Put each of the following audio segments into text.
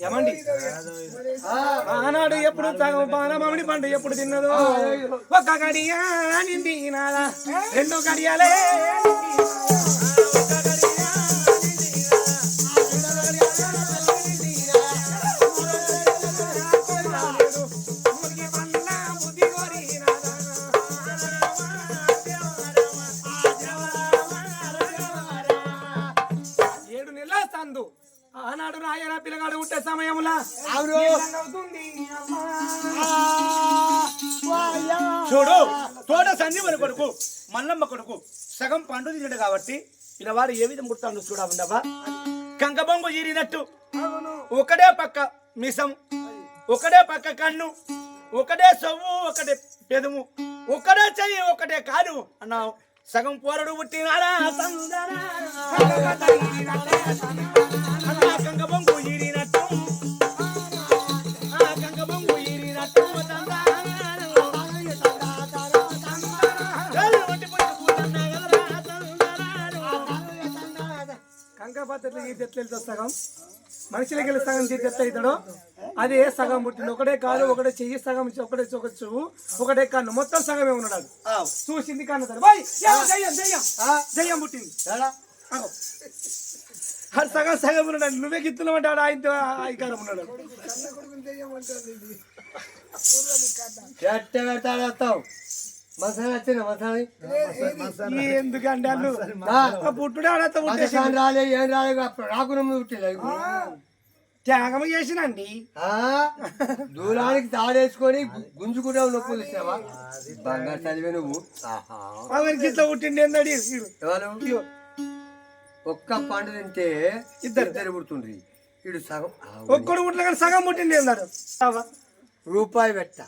ఏమండి? ఆనాడు ఎప్పుడు బాణమామిడి పండు ఎప్పుడు తిన్నదో? ఒక్క గడియా నిండి నాదా రెండు గడియాలే మల్లమ్మ కొడుకు సగం పండు తిన్నాడు కాబట్టి పిల్లవాడు ఏ విధం పుడతాడు చూడవుండవా కంకబొంగు ఈరినట్టు ఒకటే పక్క మిసం ఒకటే పక్క కన్ను ఒకటే సొవ్వు ఒకటే పెదము ఒకటే చెయ్యి ఒకటే కాలు అన్నావు. సగం పోరడు. అన్నా కంకబొంగు కంకపత్రులు ఈ తెట్లు సగం? మనుషులకి వెళ్ళి సగం తీసి ఎట్లా అవుతాడో అదే సగం పుట్టింది ఒకటే కాలు ఒకటే చెయ్యి సగం ఒకటే ఒక చెవు ఒకటే కన్ను. మొత్తం సగమే ఉన్నాడు అది. చూసింది కన్ను తను. బాయ్ పుట్టింది. ఆడు సగం సగం ఉన్నాడు. నువ్వే గిత్తులు అంటాడు ఆయనతో ఐకారం ఉన్నాడు ఎట్ట పెడతాడు వస్తావు? మసాలా? వచ్చిన మసాలా. ఎందుకంటే పుట్టుడే రాలే ఏం రాలే అప్పుడు రాకుండా పుట్టిలేదు త్యాగం చేసినండి. దూరానికి తాడేసుకొని గుంజుకుంటావు నొప్పులు ఇస్తావా బంగారు చదివే నువ్వు. ఆహా. అవరికి ఇట్లా పుట్టిండి. ఎవరు? ఒక్క పండు తింటే ఇద్దరు. ఇద్దరు పుడుతుండ్రి. ఇడు సగం. ఒక్కడు పుట్టిన కానీ సగం పుట్టింది ఏందాడు రూపాయి పెట్ట.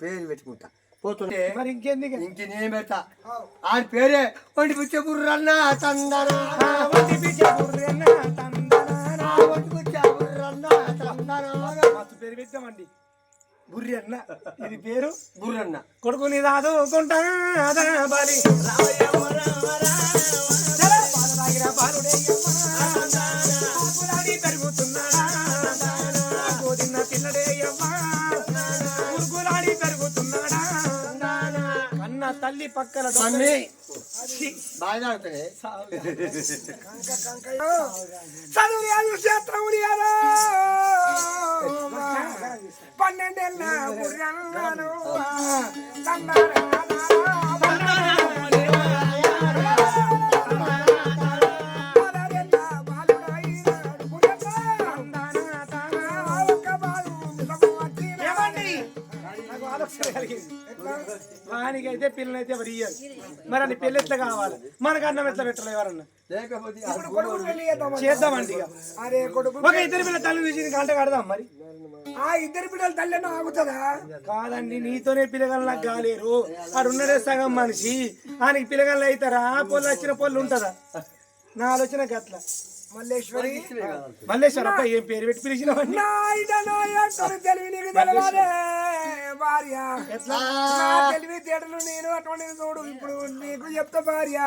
పేరు పెట్టుకుంటా. పోతుంటే మరి ఇంకేంది ఇక? పెడతా ఆడి పేరే వండి పుచ్చే బుర్రన్న తందనా వంటి పిచ్చ బుర్రెన్న పుచ్చే బుర్రన్న తందనా మస్తు పేరు పెట్టామండి బుర్రి అన్న ఇది పేరు బుర్రన్న కొడుకుని దాదుకుంటా అదా బాలి చలో, పాలు తాగిన బాలుడేయమ్మ. పాపులాడి పెరుగుతున్నాడా గోదిన్న అన్న తల్లి పక్కన మమ్మీ. ఛీ, బాగా ఆడుతుంది చదువు లేదు క్షేత్రం లేదు పన్నెండేళ్ళ బుర్రన్నాను వానికి అయితే పిల్లనైతే మరి ఇయ్యారు. మరి అని పెళ్ళి ఎట్లా కావాలి? మనకు అన్నం ఎట్లా పెట్టాలి ఎవరన్నా? చేద్దామండి ఒక ఇద్దరు పిల్లల తల్లి చూసి గంట కడదాం మరి. ఆ ఇద్దరు బిడ్డల తల్లిని ఆగుతుందా? కాదండి నీతోనే పిల్లగాళ్ళు నాకు కాలేరు. ఆడు ఉన్నదే సగం మనిషి. ఆయనకి పిల్లగాళ్ళు అవుతారా? పొల్లు వచ్చిన పొల్లు ఉంటుందా? నా ఆలోచన గట్ల. మల్లేశ్వరి. మల్లేశ్వర అబ్బాయి ఏం పేరు పెట్టి నాయకుడు తెలివి నీకు తెలవాలే. భార్య. తెలివి తేటలు నేను అటువంటి చూడు. ఇప్పుడు నీకు చెప్తా భార్య.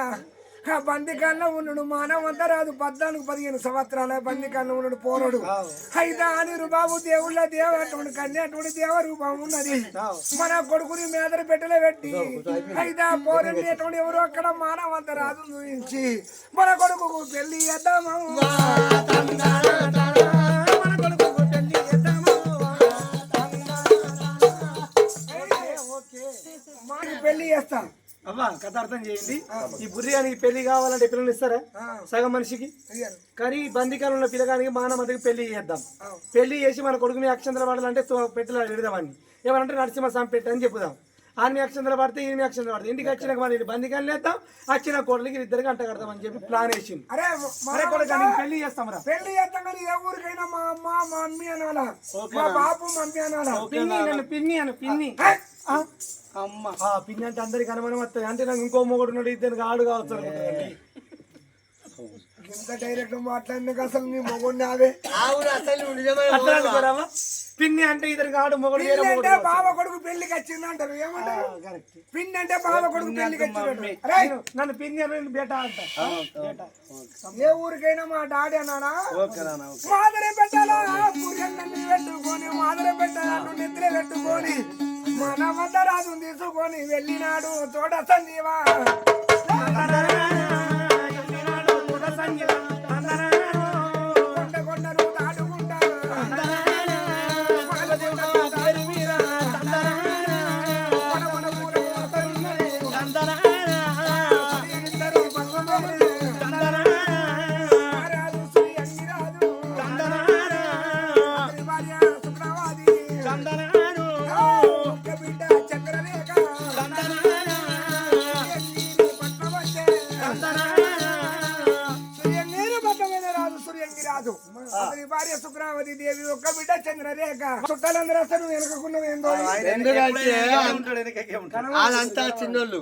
బందికాల్లో ఉన్నాడు మానవంతా రాదు. పద్నాలుగు పదిహేను సంవత్సరాల బందికాల్లో ఉన్నాడు పోరడు. అయితే అని బాబు దేవుళ్ళ దేవ అటువంటి కన్య అటువంటి దేవ రూపం ఉన్నది. మన కొడుకుని మేదర పెట్టలే పెట్టి అయితే ఆ పోరని అటువంటి ఎవరు అక్కడ మానవంత రాదు చూపించి మన కొడుకు పెళ్ళి చేద్దాము? మన కొడుకు పెళ్ళి చేద్దాము. మాకు పెళ్ళి చేస్తాం. అవ్వా కథ అర్థం చేయండి. ఈ బుర్రి అని పెళ్ళి కావాలంటే పిల్లలు ఇస్తారా? సగం మనిషికి? కానీ ఉన్న పిల్లగానికి మానవతకి పెళ్ళి చేద్దాం. పెళ్ళి చేసి మన కొడుకుని అక్షంతలు పడాలంటే పెట్టిలో పెడదామని. ఏమనంటే నరసింహ స్వామి పెట్టి అని చెప్పుదాం. ఆమె అక్షంతలు పడితే ఈయన అక్షంతలు పడితే ఇంటికి వచ్చినాక మన బందికాలు లేద్దాం వచ్చిన కోడలికి ఇద్దరికి అంట కడదాం అని చెప్పి ప్లాన్ వేసింది అరే మరే కొడుకు పెళ్ళి చేస్తాం రా. పెళ్ళి చేస్తాం కానీ ఏ ఊరికైనా మా అమ్మ మా మమ్మీ అనాలా? మా మమ్మీ అనాలా? పిన్ని పిన్ని అను పిన్ని? అమ్మ. ఆ, పిన్ని అంటే అందరికి అనుమానం వస్తుంది అంటే నాకు ఇంకో మొగుడు ఉన్నాడు ఇద్దరికి ఆడు కావచ్చు. ఇంత డైరెక్ట్ మాట్లాడినాక అసలు నీ మొగుడిని ఆవును అసలు నువ్వు అట్లా పిన్ని అంటే ఇద్దరికి ఆడు మొగుడు వేరే పిన్ని మొగుడు అంటే బావ కొడుకు పెళ్ళికి వచ్చింది అంటారు ఏమంటారు కరెక్ట్ పిన్ని అంటే బావ కొడుకు పెళ్ళికి వచ్చింది అరే నన్ను పిన్ని అని బేటా అంట. బేటా. ఏ ఊరికైనా మా డాడీ అన్నాడా? ఓకే నాన్న ఓకే. మాదరే పెట్టాలా? ఊరికే తీసుకొని మన వద్ద రాజు తీసుకొని వెళ్ళినాడు తోట సంజీవా. సుప్రావతి దేవి ఒక్క బిడ్డ చంద్రరేఖ. చుట్టాలందరూ అసలు వెనుకకున్నది ఏందో? ఎందుకంటే ఉంటాడు వెనకకే ఉంటాడు. వాళ్ళంతా చిన్నోళ్ళు.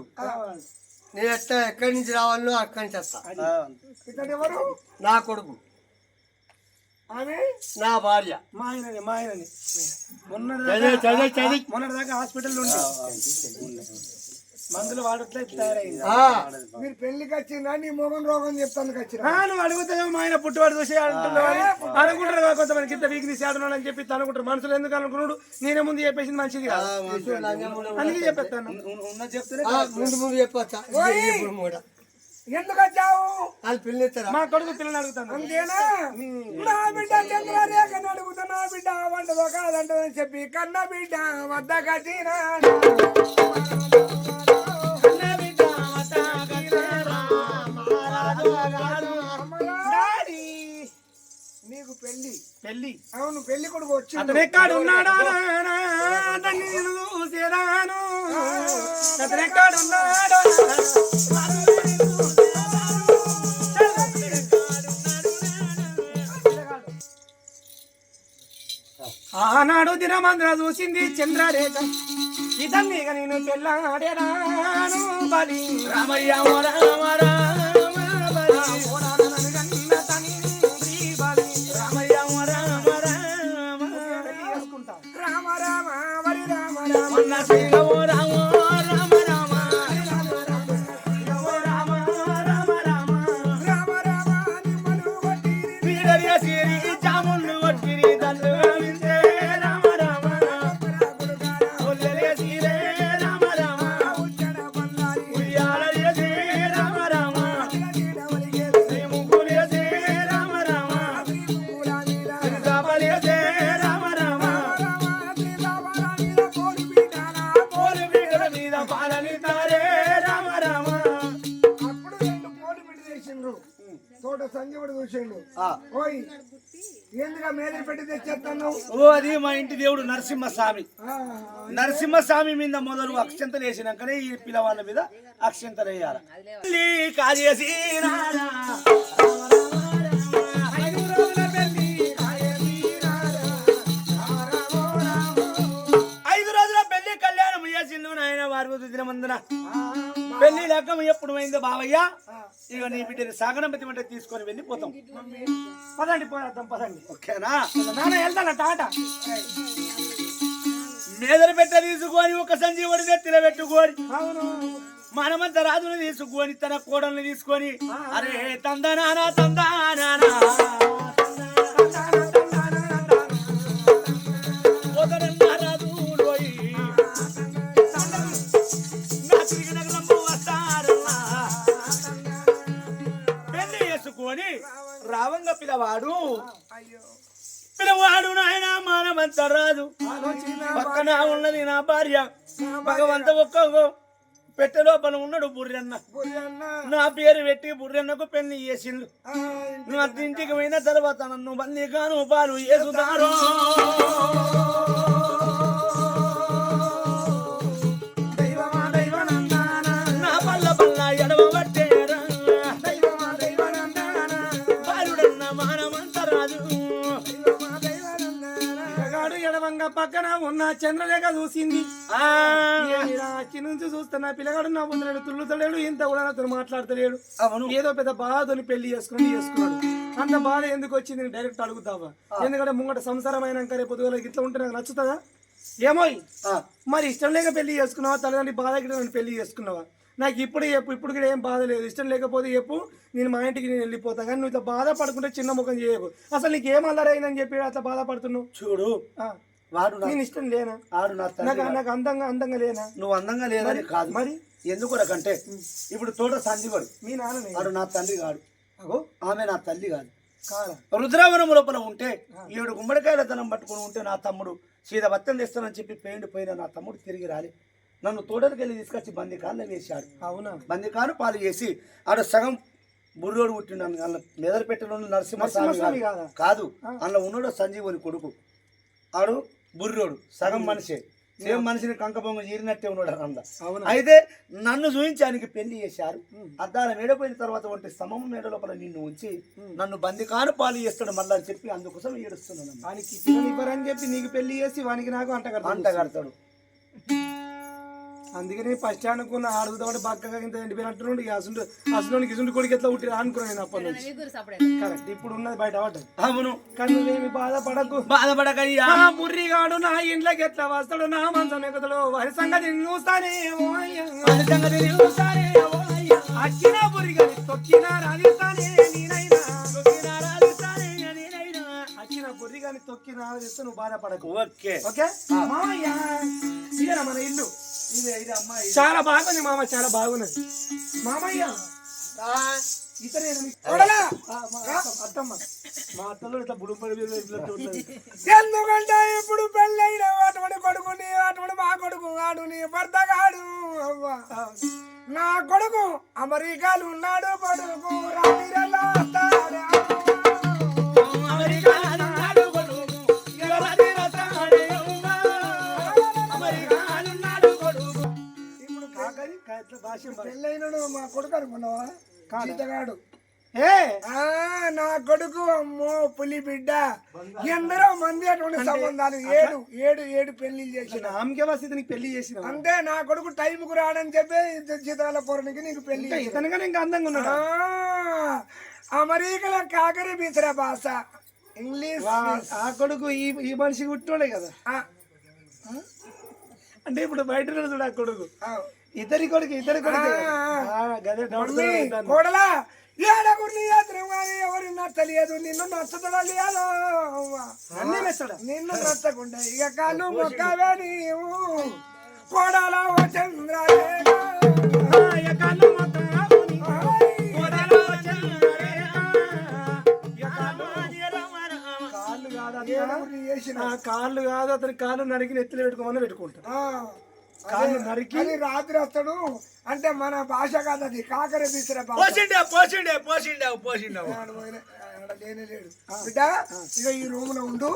నేను ఎట్లా ఎక్కడి నుంచి రావాలో అక్కడి నుంచి వస్తా. ఇతడు ఎవరు? నా కొడుకు. ఆమె? నా భార్య. మా ఆయనని మా ఆయనని మొన్న చదివి చదివి చదివి. మొన్నటి దాకా హాస్పిటల్ ఉండి. మందులు వాడట్లే తయారైంది. మీరు పెళ్ళికి వచ్చిందా నీ మొగం రోగం చెప్తాను వచ్చిన అడుగుతావు మా ఆయన పుట్టువాడు చూసి అంటున్నావు అని. అనుకుంటారు కదా కొంతమంది ఇంత వీక్నెస్ ఆడున్నాడు అని చెప్పి అనుకుంటారు. మనసులో ఎందుకు అనుకున్నాడు? నేనే ముందు చెప్పేసింది మంచిది కాదు. అందుకే చెప్పేస్తాను. ఉన్నది చెప్తేనే ఆ, ముందు ముందు చెప్పొచ్చా? ఎందుకు వచ్చావు వాళ్ళు పిల్లెత్తారా మా కొడుకు పిల్లని అడుగుతాను. అంతేనా? నా బిడ్డ చంద్రరేఖను అడుగుతా నా బిడ్డ వంటదో కాదంటదని చెప్పి కన్న బిడ్డ వద్ద కట్టినాడు డాడీ నీకు పెళ్ళి పెళ్ళి. అవును పెళ్ళి కొడుకు వచ్చి అతను నానా? అతన్ని నేను చూసేదాను. అతను ఎక్కడున్నాడో ఆనాడు దినమంద్ర చూసింది చంద్రరేఖ. ఇతన్ని నేను చెల్లాడేరాను బలి. రామయ్య ఓ ఓ అది మా ఇంటి దేవుడు నరసింహస్వామి. నరసింహస్వామి మీద మొదలు అక్షంతలు వేసినాకనే ఈ పిల్లవాళ్ళ మీద అక్షంతలు వేయాలి. కాజేసి రోజుల పెళ్ళి లగ్గం ఎప్పుడు అయిందో బావయ్య? ఇక నీ బిడ్డని సాగనం పెట్టి తీసుకొని వెళ్ళిపోతాం పదండి పోయేద్దాం పదండి. ఓకేనా? నాన్న వెళ్తాను టాటా. మేదర పెట్ట తీసుకొని ఒక సంజీవుడి నెత్తిన పెట్టుకొని అవును. మనమంతా రాజుని తీసుకొని తన కోడల్ని తీసుకొని అరే తందనానా తందానా చేసుకొని రావంగ. పిల్లవాడు పిల్లవాడు నాయన మానవంత రాదు. పక్కన ఉన్నది నా భార్య. భగవంత ఒక్క పెట్టె లోపల ఉన్నాడు బుర్రన్న. నా పేరు పెట్టి బుర్రన్నకు పెళ్ళి చేసిండు. అత్త ఇంటికి పోయిన తర్వాత నన్ను బందీగాను పాలు వేసుతారు పక్కన ఉన్న చంద్రరేఖ చూసింది. అచ్చి నుంచి చూస్తున్నా పిల్లగాడు నా ముందు తుల్లుతలేడు ఇంత కూడా నాతో మాట్లాడతలేడు. అవును. ఏదో పెద్ద బాధని పెళ్ళి చేసుకుని చేసుకున్నాడు. అంత బాధ ఎందుకు వచ్చింది డైరెక్ట్ అడుగుతావా? ఎందుకంటే ముంగట సంసారం అయినాక రేపు పొద్దుగల ఇట్లా ఉంటే నాకు నచ్చుతుందా? ఏమోయ్ ఆ, మరి ఇష్టం లేక పెళ్ళి చేసుకున్నావా? తల్లిదండ్రి బాధ నన్ను పెళ్ళి చేసుకున్నావా? నాకు ఇప్పుడు చెప్పు ఇప్పుడు కూడా ఏం బాధ లేదు. ఇష్టం లేకపోతే చెప్పు నేను మా ఇంటికి నేను వెళ్ళిపోతా. కానీ నువ్వు ఇట్లా బాధపడుకుంటే చిన్న ముఖం చేయకు. అసలు నీకు ఏం అల్లరైందని చెప్పి అట్లా బాధపడుతున్నావు? చూడు వాడు నా- నేను ఇష్టం లేనా? ఆడు నాకు. నాకు అందంగా అందంగా లేనా? నువ్వు అందంగా లేదని కాదు. మరి? ఎందుకు రకంటే ఇప్పుడు తోట సంజీవుడు మీ నాన్న వాడు నా తండ్రి కాడు. అగో. ఆమె నా తల్లి కాదు. రుద్రావనం లోపల ఉంటే ఏడు గుమ్మడికాయల తనం పట్టుకుని ఉంటే నా తమ్ముడు సీద బత్తం తెస్తానని చెప్పి పేండి పోయిన నా తమ్ముడు తిరిగి రాలి. నన్ను తోటకి వెళ్ళి తీసుకొచ్చి బందికాల్లో వేశాడు. అవునా? బందికాను పాలు చేసి ఆడ సగం బుర్రోడు పుట్టినాను అందులో మెదడు పెట్టిన నరసింహస్వామి? కాదు. అందులో ఉన్నాడు సంజీవుని కొడుకు. ఆడు బుర్రోడు సగం మనిషే. సేమ్ మనిషిని కంకపొంగ ఈరినట్టే ఉన్నాడు అంద అయితే నన్ను చూయించి ఆయనకి పెళ్ళి చేశారు. అద్దాల మేడపోయిన తర్వాత వంటి స్తంభం మేడ లోపల నిన్ను ఉంచి నన్ను బందికాను పాలు చేస్తాడు మళ్ళీ అని చెప్పి అందుకోసం ఏడుస్తున్నాను వానికి ఇవ్వరని చెప్పి నీకు పెళ్ళి చేసి వానికి నాకు అంట అంట కడతాడు అందుకని ఫస్ట్ అనుకున్న ఆడుగుతామంటే బక్కగా ఇంత ఎండిపోయినట్టు అసలు అసలు ఇసుంటి కొడుకు ఎట్లా పుట్టి అనుకున్నాను నేను అప్పటి నుంచి. కరెక్ట్ ఇప్పుడు ఉన్నది బయట పడ్డది అవును. కానీ నువ్వేమి బాధపడకు. బాధపడకయ్యా. నా బుర్రిగాడు నా ఇంట్లోకి ఎట్లా వస్తాడు నా మంచం ఎక్కుతాడు వారి సంగతి చూస్తానే సంగతి చూస్తానే. అక్కిన బుర్రిగాని తొక్కిన రాధిస్తానే నేనైనా అక్కిన బుర్రిగాని తొక్కిన రాధిస్తే నువ్వు బాధపడకు. ఓకే. ఓకే? మామయ్య ఇదేనా మన ఇల్లు? ఇదే ఇదే అమ్మాయి చాలా బాగుంది మామ చాలా బాగున్నది మామయ్య ఇతనేనా మీ- అత్తమ్మ, అత్తలో ఇట్లా బుడుపడి ఎందుకంటే ఇప్పుడు పెళ్ళైన అటువంటి కొడుకు నీ అటువంటి మా కొడుకు నీ భర్త గాడు అవ్వ. నా కొడుకు అమెరికాలు ఉన్నాడు కొడుకు రాత్రిరల్లా జీతగాడు ఏ? ఆ నా కొడుకు అమ్మో పులి బిడ్డ. ఎందరో మంది అటువంటి సంబంధాలు. ఏడు ఏడు ఏడు పెళ్ళిళ్ళు చేసిన. ఆమెకే వస్తే నీకు పెళ్ళి చేసిన? అంతే నా కొడుకు టైంకు రాడని చెప్పి జీతాల పొరనికి నీకు పెళ్ళి చేసిన. ఇతనిగానే ఇంకా అందంగా ఉన్నాడు? ఆ, అమెరికల కాకరి బీసర భాష ఇంగ్లీష్ ఆ కొడుకు ఈ ఈ మనిషి పుట్టోడే కదా? అంటే ఇప్పుడు బయట చూడు ఆ కొడుకు. ఇతరి కొడుకు ఇతరి కొడుకు. గదే కోడలా ఏడగురు నీ ఎదురు కానీ ఎవరు నచ్చలేదు నిన్ను నచ్చదా లేదు నిన్ను నచ్చకుండా ఇక కాళ్ళు మొక్కవే నీవు. కోడలా చంద్ర ఆ కాళ్ళు కాదు అతని కాళ్ళు నరికి నెత్తిలో పెట్టుకోమని పెట్టుకుంటా. కాళ్ళు నరికి రాత్రి వస్తాడు. అంటే మన భాష కాదు అది కాకర భాష. పోసిండే పోసిండే పోసిండే పోసిండే. లేనే లేడు. బిడ్డ ఇక ఈ రూమ్లో ఉండు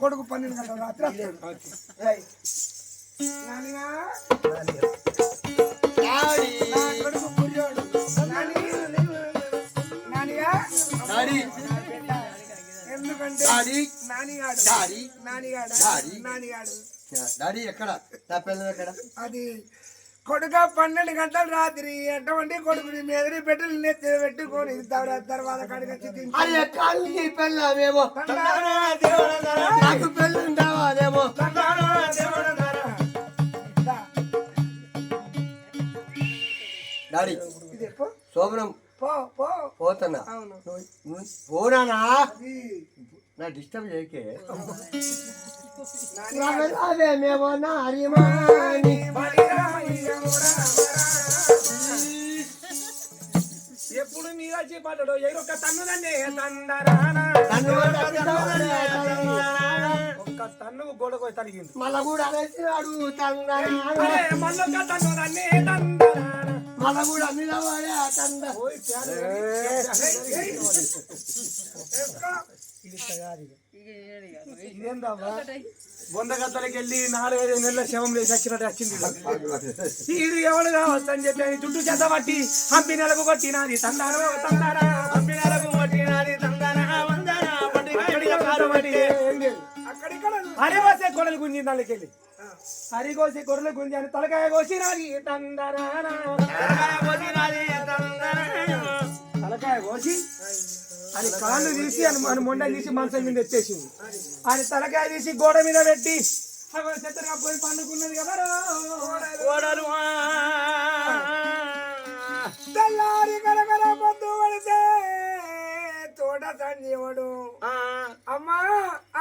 కొడుకు పన్నెండు గంటల రాత్రి వస్తాడు. రేయ్. నానిగా, నా కొడుకు బుర్రోడు. నాని, నానిగా, డాడీ. ఎందుకంటే నానిగాడు. నానిగాడు. నానిగాడు. డాడీ ఎక్కడ? అది కొడుక పన్నెండు గంటల రాత్రి ఎటువంటి కొడుకుని మెదరి పెట్టెలు నెత్తి పెట్టుకొని తర్వా- తర్వాత కడిగచ్చి పెళ్ళామేమో. నాకు అదేమో దా, డాడీ. శోభనం. పో పో. పోతున్నా. అది. నా డిస్టర్బ్ చేయకే. నాని అదేమేమో నా హరిమాని ఎప్పుడు మీరు వచ్చి పడ్డాడు ఎరొక్క తందరానా ఒక్క తన్ను గోడకు తలిగింది. మళ్ళా కూడా అరే మళ్ళొక్క తన్నుదన్నే తందరానా మళ్ళా కూడా నిలబడే తంద ఓయ్ ప్యారు వెళ్ళి నాలుగైదు నెలల శవం లేచి వచ్చినట్టు వచ్చింది. వీడు ఎవడు కావచ్చు అని చెప్పి అని చుట్టూ చేత పట్టి హంపి నెలకు కొట్టినది తందారా తందారా హంపి నెలకు కొట్టినది తందారా వందనా అక్కడికి గొర్రెలు గుంజి దానికి వెళ్ళి హరి కోసే గొర్రెలు గుంజి అని తలకాయ కోసినది తందరా తలకాయ తలకాయ కోసి అని కాళ్ళు తీసి అని మన మొండ తీసి మనసు మీద తెచ్చేసింది ఆయన తలకాయ తీసి గోడ మీద పెట్టి చెత్తగా పోయి పండుకున్నది కదా గోడలు తెల్లారి కరకర పొద్దు పడితే తోట సంజీవుడు అమ్మా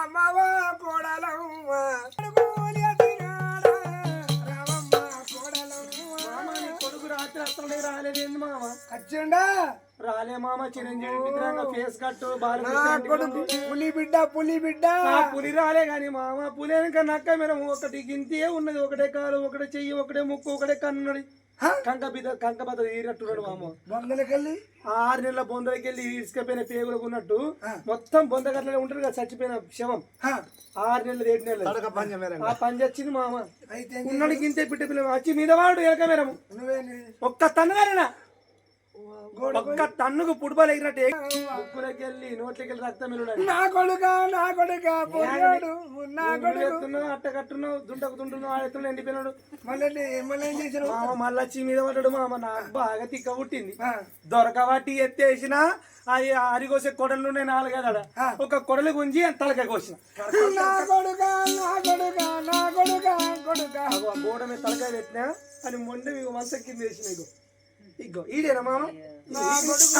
అమ్మవా కోడలమ్మా రాత్రి అసలు రాలేదు మామ? ఖచ్చితంగా రాలే మామ చిరంజీవి విగ్రహంగా ఫేస్ కట్టు పులి బిడ్డ పులి బిడ్డ. పులి రాలే గాని మామ పులి వెనక నక్క మేడం ఒకటి గింతే ఉన్నది ఒకటే కాలు ఒకటే చెయ్యి ఒకటే ముక్కు ఒకటే కన్నున్నది హ? కంక బిద్ద కంక బద్ద తీరట్టున్నాడు మామ. బొందలకెళ్ళి? ఆరు నెలల బొందలకి వెళ్ళి ఇసుకపోయిన పేగులకు ఉన్నట్టు మొత్తం బొందగట్లనే ఉంటారు కదా చచ్చిపోయిన శవం. హ. ఆరు నెలలు ఏడు నెలలు. ఆ పని వచ్చింది మామ. అయితే ఉన్నాడు గింతే పిట్ట పిల్ల వచ్చి మీద వాడు ఎనక మేరము ఒక్క తన్నుగానేనా ఒక్క తన్నుకు పుట్బాల్ ఎగినట్టు ముక్కులకి వెళ్ళి నోట్లకి వెళ్ళి రక్తం నా కొడుక నా కొడుక పోయాడు నా కొడుకు. అట్ట కట్టున్నావు? దుంటున్నావు ఆడెత్తున్నావు ఎండిపోయినాడు. మళ్ళీ మళ్ళీ ఏం మామ మళ్ళీ మీద పడ్డాడు మామ. నాకు బాగా తిక్క పుట్టింది. దొరకబట్టి ఎత్తేసిన అది అరిగోసే కొడలు ఉన్నాయి నాలుగేదాడ ఒక కొడలు గుంజి తలకాయ కోసిన. నా కొడుక నా కొడుక నా కొడుక కొడుక. గోడ మీద తలకాయ పెట్టినా అని మొండి మీకు మనసు కింద వేసిన ఇగో ఇగో ఈడేనా మామ? నా కొడుకు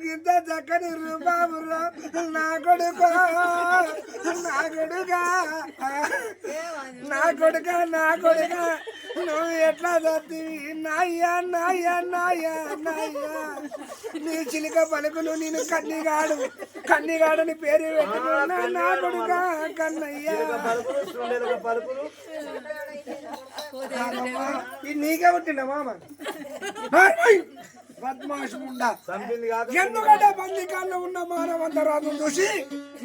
గింత చక్కని రుబాబు రా. నా కొడుక నా కొడుక నా కొడుక నా కొడుక నువ్వు ఎట్లా చదివి? నాయ్యా నాయ్యా నాయ్యా నాయ్యా. నీ చిలిక పలుకులు నేను కన్నిగాడు కన్నిగాడని పేరు పెట్టుకున్నా నా కొడుక కన్నయ్య. పలుకులు, నీకే పుట్టిండా మామ? ఎందుకంటే బందికాల్లో ఉన్న మానవంత రాజు చూసి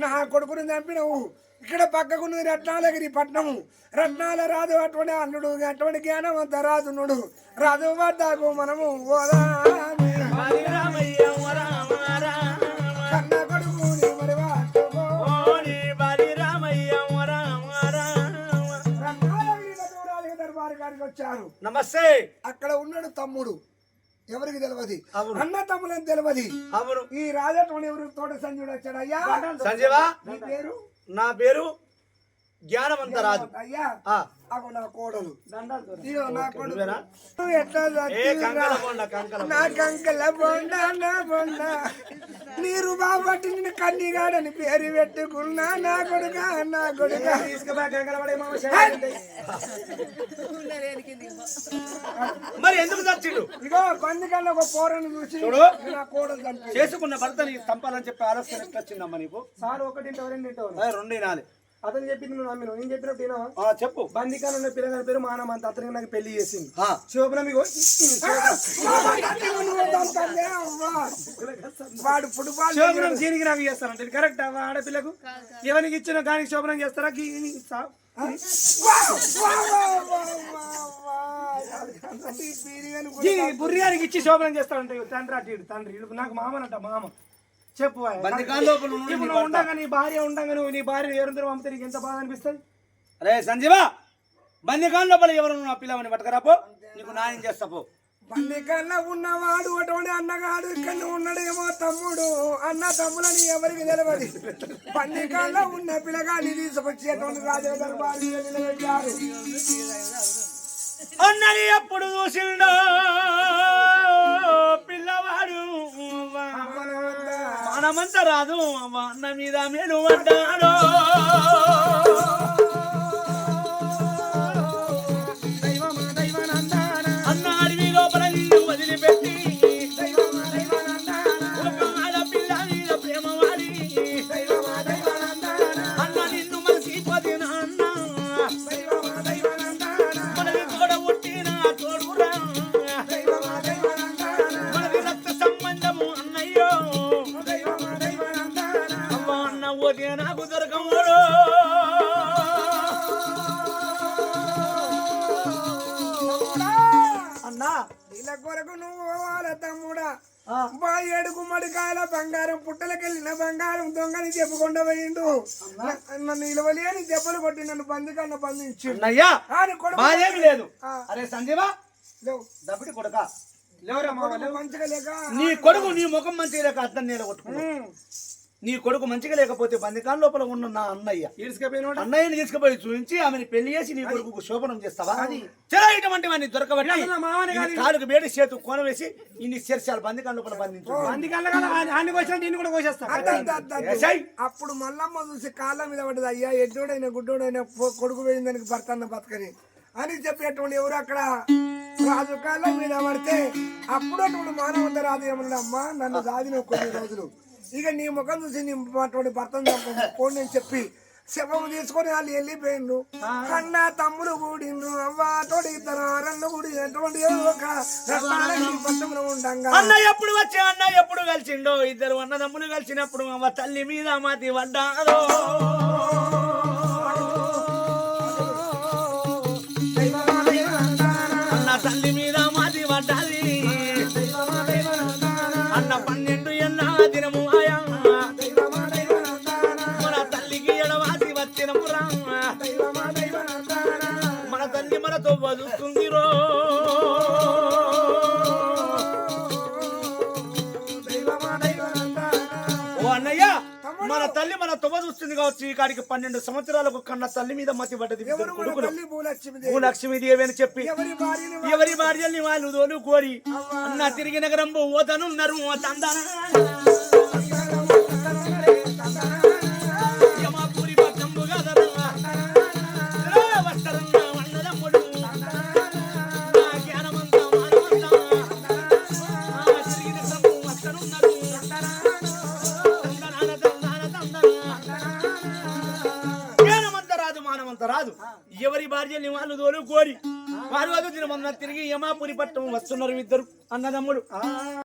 నా కొడుకుని చంపినవు ఇక్కడ పక్కకున్నది రత్నాలగిరి పట్నము రత్నాల రాజు అటువంటి అల్లుడు అటువంటి జ్ఞానవంత రాజునుడు రాజు వద్దకు మనము ఓదామే. హరి రామయ్య ఓ రామ రామ. కన్న కొడుకుని మరి వాడుకో. ఓని బలి రామయ్య ఓ రామ రామ. రత్నాలగిరి దూరాలకి దర్బారు గారికి వచ్చారు నమస్తే అక్కడ ఉన్నాడు తమ్ముడు ఎవరికి తెలియదు అవును. అన్న తమ్ములని తెలియదు అవును. ఈ రాజటువంటి ఎవరు తోట సంజయుడు వచ్చాడు అయ్యా సంజీవా? నీ పేరు? నా పేరు జ్ఞానవంత రాజు అయ్యా నా కోడలు. నా కొడుకు. ఎట్లా నా కంకల బొండ నా బొండ. నీరు బాబట్టి నేను కన్నిగాడని పేరు పెట్టుకున్నా నా కొడుక నా కొడుక. మరి ఎందుకు చచ్చిండు? ఇగో బందికల్లో ఒక పోరను చూసి చూడు. నా కోడలు చంపి చేసుకున్న భర్తని చంపాలని చెప్పి ఆలోచన ఎట్లా వచ్చిందమ్మా నీకు? సార్ ఒకటి ఇంటో రెండు రెండు వినాలి. అతను చెప్పింది నువ్వు నమ్మినావు. నేను చెప్పినట్టు వినావా? ఆ, చెప్పు. బందికాలు ఉన్న పిల్లగారి పేరు మానమంత అతనికి నాకు పెళ్ళి చేసింది. ఆ, శోభన మీకు వాడు ఫుట్బాల్ శోభనం దీనికి నాకు చేస్తారంట ఇది కరెక్ట్ ఆడపిల్లకు? ఎవరికి ఇచ్చిన దానికి శోభనం చేస్తారా బుర్రియానికి ఇచ్చి శోభనం చేస్తారంట తండ్రి అటు తండ్రి నాకు మామనంట మామ. చెప్పు ఇప్పుడు నువ్వు. ఉండగా నీ భార్య ఉండగా నువ్వు నీ భార్య ఎవరిద్దరు పంపితే నీకు ఎంత బాధ అనిపిస్తుంది? అరే సంజీవా బందికాల లోపల ఎవరు నా పిల్లవని పట్టుకరాపో నీకు న్యాయం చేస్తా పో. బందికల్లో ఉన్నవాడు అటువంటి అన్నగాడు ఇక్కడ ఉన్నాడేమో తమ్ముడు. అన్న తమ్ములని ఎవరికి తెలియదు బందికల్లో ఉన్న పిల్లగాని తీసుకొచ్చి అటువంటి రాజు దర్బారు నిలబెట్టారు. అన్నది ఎప్పుడు చూసిండో పిల్లవాడు. మనమంతా రాదు అన్న మీద మేలు పడ్డాడు కొట్టి నన్ను బందికన్న బంధించు అన్నయ్యా లేదు. అరే సంజీవా లేవు. కొడక? లేవరా మంచిగా లేక నీ కొడుకు నీ ముఖం మంచిగా లేక అర్థం నేను కొట్టుకున్నా ఉమ్. నీ కొడుకు మంచిగా లేకపోతే బందికాల లోపల ఉన్న నా అన్నయ్య. అన్నయ్యని తీసుకుపోయి చూపించి ఆమెను పెళ్ళి చేసి నీ కొడుకు శోభనం చేస్తావా? చలా ఇటువంటి వాడిని దొరకబట్టి కాలుకు వేడి చేతు కోన వేసి ఇన్ని చేర్చాలి బందికాల లోపల బంధించు. అప్పుడు మల్లమ్మ చూసి కాళ్ళ మీద పడ్డది అయ్యా ఎడ్డోడైనా గుడ్డోడైనా కొడుకు పోయిన దానికి భర్త అన్న బతకని. అని చెప్పేటువంటి ఎవరు అక్కడ? రాజు కాళ్ళ మీద పడితే అప్పుడు అటువంటి మానవంత రాదు ఏమన్నాడు అమ్మా నన్ను దాదిన కొన్ని రోజులు. ఇక నీ ముఖం చూసి నీ అటువంటి భర్తను నేను చెప్పి శవము తీసుకొని వాళ్ళు వెళ్ళిపోయిండ్రు. కన్నా తమ్ముడు కూడిండ్రు అవ్వ తోడి ఇద్దరు రెండు కూడి ఎటువంటి ఉండంగా. అన్న ఎప్పుడు వచ్చే అన్న ఎప్పుడు కలిసిండో? ఇద్దరు అన్నదమ్ములు కలిసినప్పుడు అమ్మ తల్లి మీద మతి పడ్డారో తల్లి మన తొమ్మ చూస్తుంది కావచ్చు ఈ కాడికి పన్నెండు సంవత్సరాలకు కన్న తల్లి మీద మతి పడ్డది భూలక్ష్మి అని చెప్పి ఎవరి భార్యల్ని వాళ్ళు తోలు కోరి అన్న తిరిగి నగరం ఓతనున్నారు తందన. భార్యని వాళ్ళు తోలు కోరి వారు అదు తిరిగి యమాపురి పట్టణం వస్తున్నారు ఇద్దరు అన్నదమ్ముడు